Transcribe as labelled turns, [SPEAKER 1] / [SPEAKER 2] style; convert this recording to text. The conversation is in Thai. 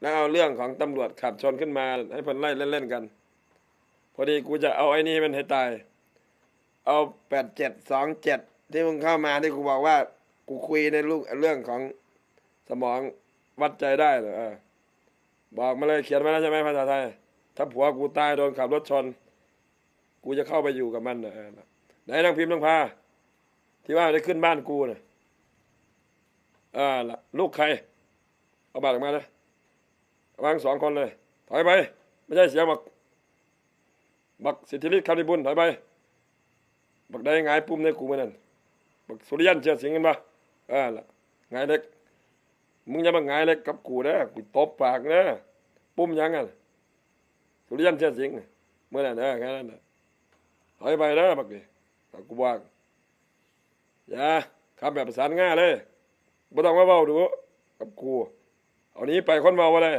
[SPEAKER 1] แล้วเอาเรื่องของตำรวจขับชนขึ้นมา ให้พิ่นไล่เล่นๆกัน พอดีกูจะเอาไอ้นี่มันให้ตาย เอาแปดเจ็ดสองเจ็ดที่มึงเข้ามาที่กูบอกว่า กูคุยในลูกเรื่องของสมองวัดใจได้เหรอบอกมาเลยเขียนมาแล้วใช่ไหมภาษาไทย ถ้าผัวกูตายโดนขับรถชน กูจะเข้าไปอยู่กับมันนะเอไหนนางพิมพ์นางพาที่ว่าได้ขึ้นบ้านกูน่ะ อ่าล่ะลูกใคร เอาบัตรออกมาเลยเอาวางสองคนเลย ถอยไป ไม่ใช่เสียงบัก บักสิทธิฤทธิ์คำนิบุญถอยไป บักได้หงายปุ่มในกูมือนั่นบักสุริยันเชียร์สิงกันปะอ่าล่ะหงายเล็ก มึงอย่ามาหงายเล็กกับกูนะกูตบปากนะปุ่มยังอะสุริยันเชียร์สิงเมื่อนั้นเออแค่นั้นนะถอยไปนะบักดิถ้ากูว่าอย่าคำแบบประสานง่ายเลย บ่ต้องมาเว้าดูกับกูเอานี้ไปคนเว้าบ่ได้